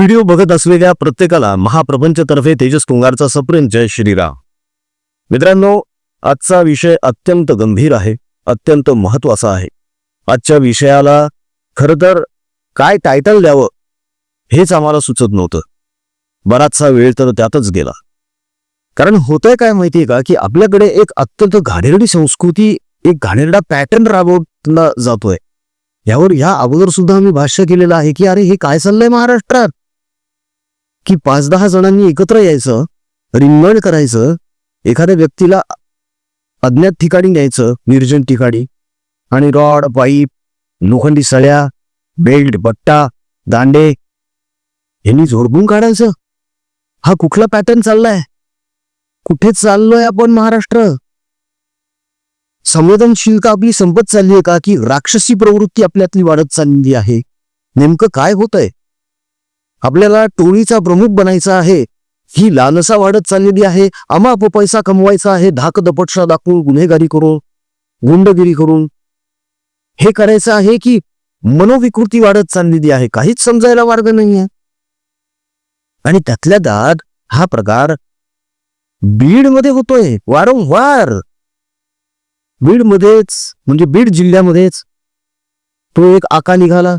Video बघत असलेल्या प्रत्येकाला महाप्रपंचतर्फे तेजस कुंगारचा सप्रेम जय श्रीराम. मित्रांनो आजचा विषय अत्यंत गंभीर आहे अत्यंत महत्त्वाचा आहे. आजच्या विषयाला खरं तर काय टायटल द्यावं हेच आम्हाला सुचत नव्हतं. बराचसा वेळ तर त्यातच गेला. कारण होतंय काय माहितीये का की आपल्याकडे एक अत्यंत घाणेरडी संस्कृती एक घाणेरडा पॅटर्न राबवला जातोय. यावर या अगोदर सुद्धा आम्ही भाष्य केलेलं आहे की अरे हे काय चाललंय महाराष्ट्रात? की पाच दहा जणांनी एकत्र यायचं रिंगण करायचं एखाद्या व्यक्तीला अज्ञात ठिकाणी न्यायचं निर्जन ठिकाणी आणि रॉड पाईप लोखंडी सळ्या बेल्ट बट्टा दांडे यांनी झोडपून काढायचं. हा कुठला पॅटर्न चाललाय? कुठे चाललोय आपण महाराष्ट्र? संवेदनशीलता आपली संपत चालली आहे का? की राक्षसी प्रवृत्ती आपल्यातली वाढत चाललेली आहे? नेमकं काय होतंय? आपल्याला टोळीचा प्रमुख बनायचा आहे. ही लालसा वाढत चाललेली आहे. अमाप पैसा कमवायचा आहे. धाक दपटशा दाखवून गुन्हेगारी करून गुंडगिरी करून. हे करायचं आहे की मनोविकृती वाढत चाललेली आहे. काहीच समजायला मार्ग नाहीये. आणि त्यातल्या दात हा प्रकार बीडमध्ये होतोय. वारंवार. बीडमध्येच म्हणजे बीड जिल्ह्यामध्येच तो एक आका निघाला.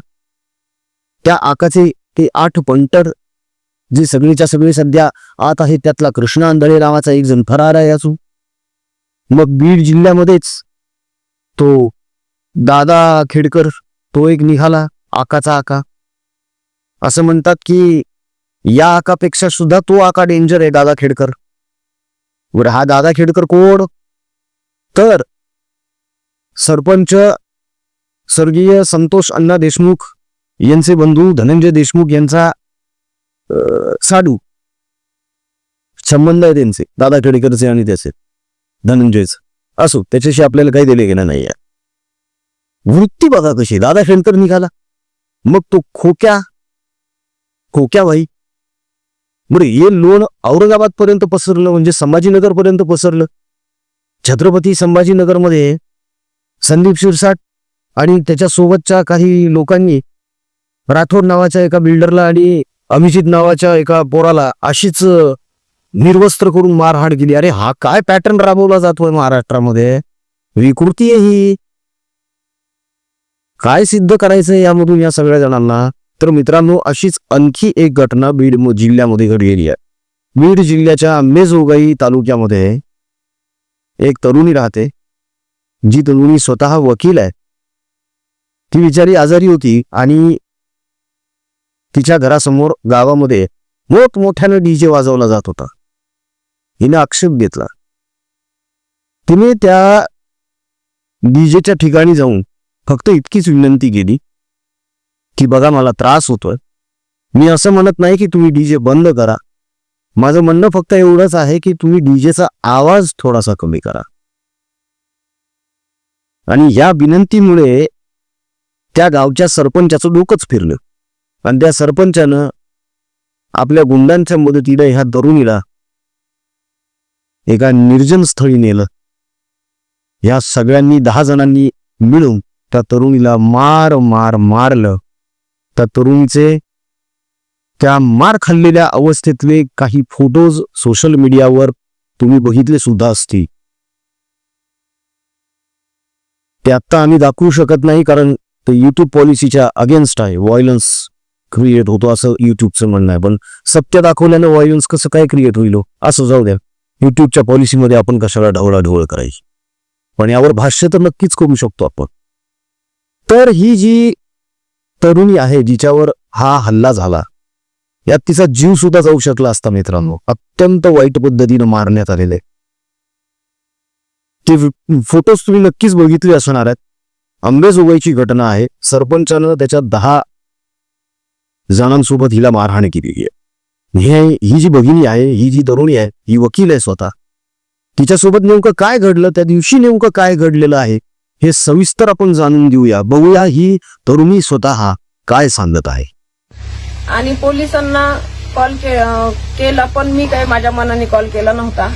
त्या आकाचे ते आठ पंटर जे सगळीच्या सगळी सध्या आत आहे त्यातला कृष्णा आंधळे नावाचा एक जण फरार आहे अजून. मग बीड जिल्ह्यामध्येच तो दादा खेडकर तो एक निघाला आकाचा आका. असं म्हणतात की या आकापेक्षा सुद्धा तो आका डेंजर आहे दादा खेडकर. बरं हा दादा खेडकर कोण? तर सरपंच स्वर्गीय संतोष अण्णा देशमुख यांचे बंधू धनंजय देशमुख यांचा साडू. संबंध आहे त्यांचे दादा खेडेकरचे आणि त्याचे धनंजयच. असो त्याच्याशी आपल्याला काही दिले गेलं नाही वृत्ती बघा कशी दादा खेडकर निघाला. मग तो खोक्या खोक्या भाई बरं हे लोण औरंगाबाद पर्यंत पसरलं म्हणजे संभाजीनगर पर्यंत पसरलं. छत्रपती संभाजीनगरमध्ये संदीप शिरसाट आणि त्याच्यासोबतच्या काही लोकांनी राठोड नावाच्या एका बिल्डरला आणि अभिजित नावाच्या एका पोराला अशीच निर्वस्त्र करून मारहाण केली अरे हा काय पॅटर्न राबवला जातोय महाराष्ट्रामध्ये? विकृती आहे ही. काय सिद्ध करायचं यामधून या सगळ्या जणांना? तर मित्रांनो अशीच आणखी एक घटना बीड जिल्ह्यामध्ये घडलेली आहे. बीड जिल्ह्याच्या अंबेजोगाई तालुक्यामध्ये एक तरुणी राहते. जी तरुणी स्वतः वकील आहे. ती बिचारी आजारी होती आणि तिच्या घरासमोर गावामध्ये मोठमोठ्यानं डीजे वाजवला जात होता. हिने आक्षेप घेतला. तिने त्या डीजेच्या ठिकाणी जाऊन फक्त इतकीच विनंती केली की बघा मला त्रास होतोय. मी असं म्हणत नाही की तुम्ही डीजे बंद करा. माझं म्हणणं फक्त एवढंच आहे की तुम्ही डीजेचा आवाज थोडासा कमी करा. आणि या विनंतीमुळे त्या गावच्या सरपंचाचं डोकंच फिरलं. आणि त्या सरपंचानं आपल्या गुंडांच्या मदतीने ह्या तरुणीला एका निर्जन स्थळी नेलं. या सगळ्यांनी दहा जणांनी मिळून त्या तरुणीला मार मार मारलं. त्या तरुणीचे त्या मार खाल्लेल्या अवस्थेतले काही फोटोज सोशल मीडियावर तुम्ही बघितले सुद्धा असतील. ते आत्ता आम्ही दाखवू शकत नाही कारण ते युट्यूब पॉलिसीच्या अगेन्स्ट आहे व्हायलन्स क्रिएट होतो असं युट्यूबचं म्हणणं आहे. पण सत्य दाखवल्यानं व्हायलन्स कसं काय क्रिएट होईल हो? असं जाऊ द्या. युट्यूबच्या पॉलिसीमध्ये आपण कशाला ढवळाढवळ करायची? पण यावर भाष्य तर नक्कीच करू शकतो आपण. तर ही जी तरुणी आहे जिच्यावर हा हल्ला झाला यात तिचा जीव सुद्धा जाऊ शकला असता मित्रांनो. अत्यंत वाईट पद्धतीनं मारण्यात आलेले ते फोटोज तुम्ही नक्कीच बघितले असणार आहेत. आंबेजोगाईची घटना आहे. सरपंचानं त्याच्या दहा जणांसोबत हिला मारहाण केलेली आहे. हे ही जी भगिनी आहे ही जी तरुणी आहे ही वकील आहे स्वतः. तिच्यासोबत नेमकं काय घडलं त्या दिवशी नेमकं काय घडलेलं आहे हे सविस्तर आपण जाणून घेऊया बघूया ही तरुणी स्वतः काय सांगत आहे. आणि पोलिसांना कॉल के केला पण मी काही माझ्या मनाने कॉल केला नव्हता.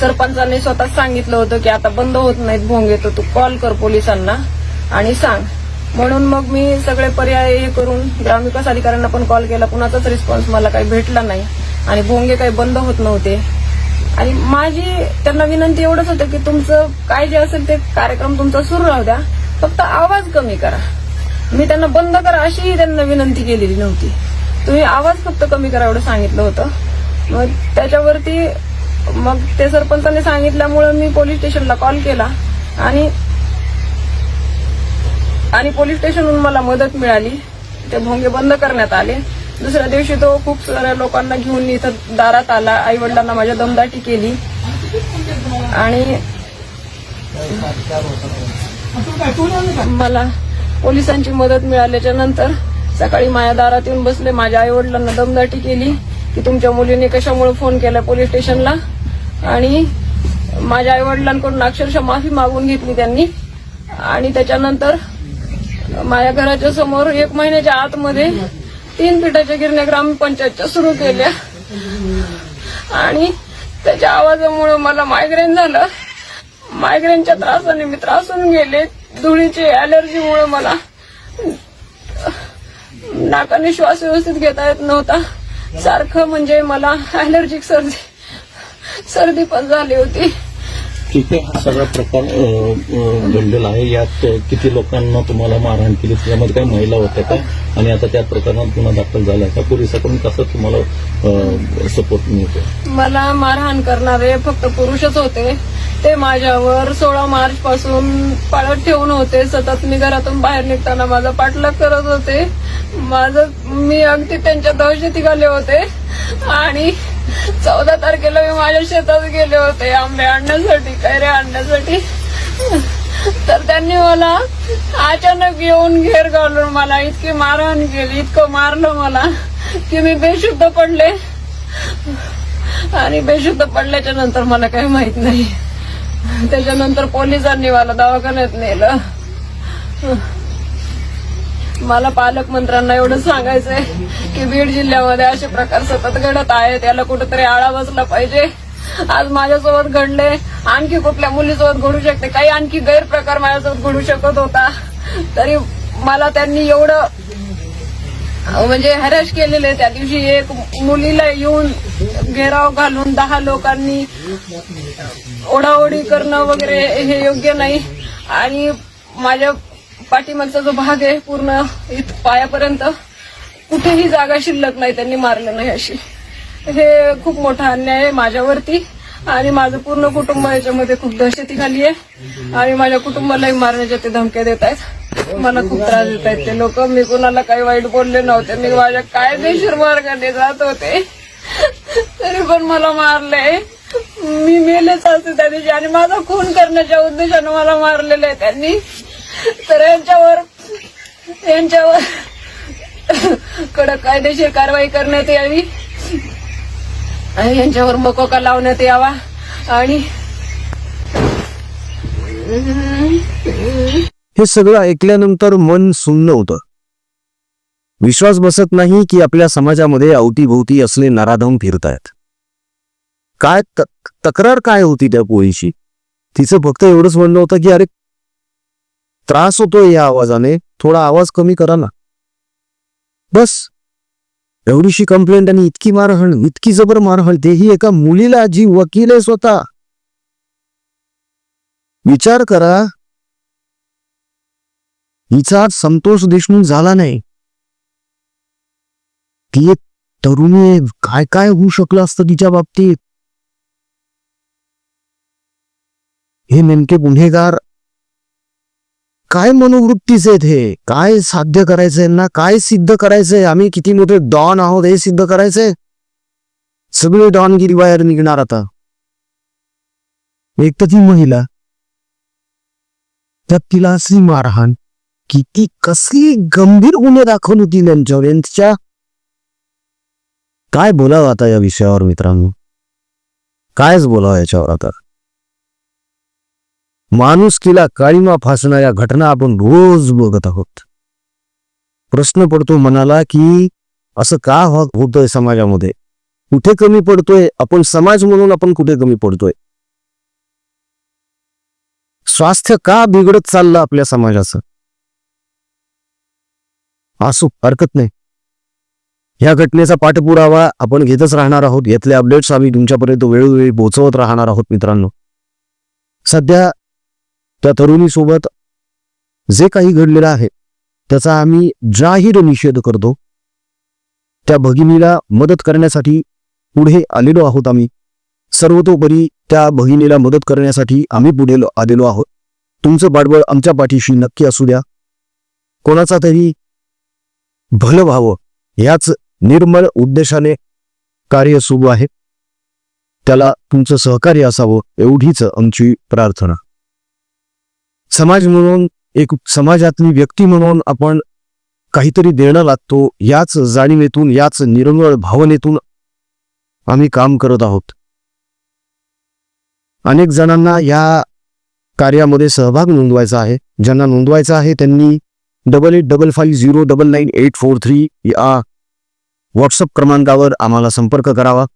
सरपंचाने स्वतः सांगितलं होतं की आता बंद होत नाहीत भोंगे तर तू कॉल कर पोलिसांना आणि सांग. म्हणून मग मी सगळे पर्याय हे करून ग्रामविकास अधिकाऱ्यांना पण कॉल केला. कुणाचाच रिस्पॉन्स मला काही भेटला नाही. आणि भोंगे काही बंद होत नव्हते. आणि माझी त्यांना विनंती एवढंच होतं की तुमचं काय जे असेल ते कार्यक्रम तुमचा सुरू राहू द्या. फक्त आवाज कमी करा. मी त्यांना बंद करा अशीही त्यांना विनंती केलेली नव्हती. तुम्ही आवाज फक्त कमी करा एवढं सांगितलं होतं. मग त्याच्यावरती मग ते सरपंचाने सांगितल्यामुळं मी पोलीस स्टेशनला कॉल केला. आणि आणि पोलीस स्टेशनहून मला मदत मिळाली. ते भोंगे बंद करण्यात आले. दुसऱ्या दिवशी तो खूप साऱ्या लोकांना घेऊन इथं दारात आला. आई वडिलांना माझ्या दमदाटी केली. आणि मला पोलिसांची मदत मिळाल्याच्या नंतर सकाळी माझ्या दारात येऊन बसले. माझ्या आई वडिलांना दमदाटी केली की तुमच्या मुलीने कशामुळे फोन केला पोलीस स्टेशनला? आणि माझ्या आई वडिलांकडून अक्षरशः माफी मागून घेतली त्यांनी. आणि त्याच्यानंतर माझ्या घराच्या समोर एक महिन्याच्या आतमध्ये तीन पिठाच्या गिरण्या ग्रामपंचायतच्या सुरू केल्या. आणि त्याच्या आवाजामुळे मला मायग्रेन झालं. मायग्रेनच्या त्रासाने मी त्रासून गेले. धुळीची अलर्जीमुळे मला नाकाने श्वास व्यवस्थित घेता येत नव्हता. सारखं म्हणजे मला अलर्जिक सर्दी सर्दी पण झाली होती. ठीक आहे हा सगळा प्रकार घडलेला आहे. यात किती लोकांना तुम्हाला मारहाण केली त्यामध्ये काही महिला होत्या का? आणि आता त्या प्रकरणात गुन्हा दाखल झाला का? पोलिसाकडून कसं तुम्हाला सपोर्ट मिळतो मला मारहाण करणारे फक्त पुरुषच होते. ते माझ्यावर सोळा मार्च पासून पाळत ठेवून होते. सतत मी घरातून बाहेर निघताना माझा पाठलाग करत होते. माझं मी अगदी त्यांच्या दहशती आले होते. आणि चौदा तारखेला मी माझ्या शेतात गेले होते. आंबे आणण्यासाठी कैरे आणण्यासाठी. तर त्यांनी मला अचानक येऊन घेर घालून मला इतकी मारहाण केली इतकं मारलं मला की मी बेशुद्ध पडले. आणि बेशुद्ध पडल्याच्या नंतर मला काही माहीत नाही. त्याच्यानंतर पोलिसांनी मला दवाखान्यात नेलं. मला पालकमंत्र्यांना एवढं सांगायचंय की बीड जिल्ह्यामध्ये असे प्रकार सतत घडत आहेत. याला कुठेतरी आळा बसला पाहिजे. आज माझ्यासोबत घडले. आणखी कुठल्या मुलीसोबत घडू शकते? काही आणखी गैरप्रकार माझ्यासोबत घडू शकत होता. तरी मला त्यांनी एवढं म्हणजे हॅरॅश केलेले. त्या दिवशी एक मुलीला येऊन घेराव घालून दहा लोकांनी ओढाओढी करणं वगैरे हे योग्य नाही. आणि माझ्या पाठीमागचा जो भाग आहे पूर्ण पायापर्यंत कुठेही जागा शिल्लक नाही त्यांनी मारलं नाही अशी. हे खूप मोठा अन्याय आहे माझ्यावरती आणि माझं पूर्ण कुटुंब याच्यामध्ये खूप दहशतीखाली आहे. आणि माझ्या कुटुंबालाही मारण्याच्या ते धमक्या देत आहेत. मला खूप त्रास देत आहेत ते लोक. मी कोणाला काही वाईट बोलले नव्हते. मी माझ्या कायदेशीर मार्गाने जात होते. तरी पण मला मारले. मी मेलेच असते त्या दिवशी आणि माझा खून करण्याच्या उद्देशानं मला मारलेलं आहे त्यांनी. तर यांच्यावर यांच्यावर कडक कायदेशीर कारवाई करण्यात यावी. आणि यांच्यावर मकोका लावण्यात यावा. आणि हे सगळं ऐकल्यानंतर मन सुन्न होतं. विश्वास बसत नाही की आपल्या समाजामध्ये अवतीभोवती असले नराधम फिरतायत. काय तक्रार काय होती त्या पोळीशी तिचं फक्त एवढंच म्हणणं होतं की अरे त्रास होतोय या आवाजाने. थोडा आवाज कमी करा ना. बस. एवढीशी कंप्लेंट आणि इतकी मारहाण इतकी जबर मारहाण तेही एका मुलीला जी वकील आहे स्वतः. विचार करा. हिचा आज संतोष देशमुख झाला नाही. ती एक तरुणी काय काय होऊ शकलं असतं तिच्या बाबतीत? हे नेमके गुन्हेगार काय मनोवृत्तीचे आहेत हे? काय साध्य करायचंय ना काय सिद्ध करायचंय? आम्ही किती मोठे डॉन आहोत हे सिद्ध करायचंय? सगळे डॉनगिरी बाहेर निघणार आता. एक तर ती महिला त्यात तिला असली मारहाण किती कसली गंभीर गुन्हे दाखल होती त्यांच्यावर यांच्या काय बोलावं आता या विषयावर मित्रांनो? कायच बोलावं याच्यावर आता? माणुसकीला काळीमा फासणाऱ्या घटना आपण रोज बघत आहोत. प्रश्न पडतो मनाला की असं का हो- होतंय समाजामध्ये? कुठे कमी पडतोय? आपण समाज म्हणून आपण कुठे कमी पडतोय? स्वास्थ्य का बिघडत चाललं आपल्या समाजाचं? असू हरकत नाही. ह्या घटनेचा पाठपुरावा आपण घेतच राहणार आहोत. यातले अपडेट्स आम्ही तुमच्यापर्यंत वेळोवेळी पोहोचवत राहणार आहोत मित्रांनो. सध्या त्या तरुणीसोबत जे काही घडलेलं आहे त्याचा आम्ही जाहीर निषेध करतो. त्या भगिनीला मदत करण्यासाठी पुढे आलेलो आहोत आम्ही. सर्वतोपरी त्या भगिनीला मदत करण्यासाठी आम्ही पुढे आलेलो आहोत. तुमचं पाठबळ आमच्या पाठीशी नक्की असू द्या. कोणाचा तरी भलं व्हावं याच निर्मळ उद्देशाने कार्य सुरू आहे. त्याला तुमचं सहकार्य असावं एवढीच आमची प्रार्थना. समाज म्हणून एक समाजातली व्यक्ती म्हणून आपण काहीतरी देणं लागतो याच जाणीवेतून याच निरंगळ भावनेतून आम्ही काम करत आहोत. अनेक जणांना या कार्यामध्ये सहभाग नोंदवायचा आहे. ज्यांना नोंदवायचा आहे त्यांनी double eight double five zero double nine eight four three या व्हॉट्सअप क्रमांकावर आम्हाला संपर्क करावा.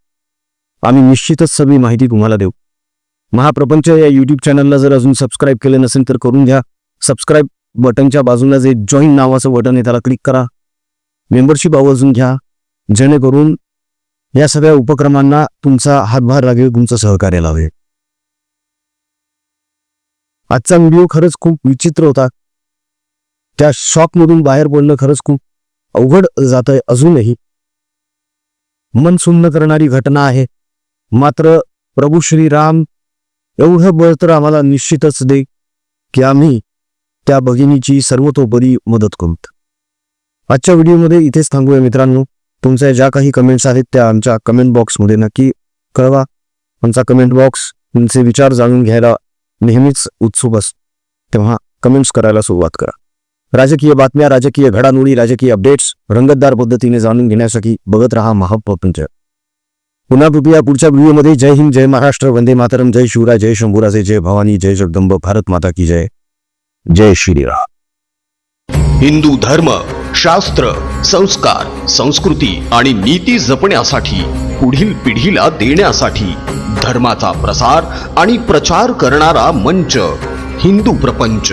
आम्ही निश्चितच सगळी माहिती तुम्हाला देऊ. महाप्रपंच या युट्यूब चॅनलला जर अजून सबस्क्राईब केलं नसेल तर करून घ्या. सबस्क्राईब बटनच्या बाजूला जे जॉईन नावाचं बटन आहे त्याला क्लिक करा. मेंबरशिप आवर्जून घ्या. जेणेकरून या सगळ्या उपक्रमांना तुमचा हातभार लागेल तुमचं सहकार्य लावेल आजचा व्हिडिओ खरंच खूप विचित्र होता. त्या शॉकमधून बाहेर पडणं खरंच खूप अवघड जात आहे अजूनही. मन सुन्न करणारी घटना आहे. मात्र प्रभू श्रीराम एवढं बळ तर आम्हाला निश्चितच दे की आम्ही त्या भगिनीची सर्वतोपरी मदत करू. आजच्या व्हिडिओमध्ये इथेच थांबूया मित्रांनो. तुमच्या ज्या काही कमेंट्स आहेत त्या आमच्या कमेंट बॉक्समध्ये नक्की कळवा. आमचा कमेंट बॉक्स तुमचे विचार जाणून घ्यायला नेहमीच उत्सुक असतो तेव्हा कमेंट्स करायला सुरुवात करा. राजकीय बातम्या राजकीय घडामोडी राजकीय अपडेट्स रंगतदार पद्धतीने जाणून घेण्यासाठी बघत रहा महाप्रपंच. पुन्हा भेटूया पुढच्या व्हिडिओमध्ये. जय हिंद जय महाराष्ट्र. वंदे मातरम. जय शिवराय जय शंभुराजे जय भवानी जय जगदंब. भारत माता की जय. जय श्रीराम. हिंदू धर्म शास्त्र संस्कार संस्कृती आणि नीती जपण्यासाठी पुढील पिढीला देण्यासाठी धर्माचा प्रसार आणि प्रचार करणारा मंच हिंदू प्रपंच.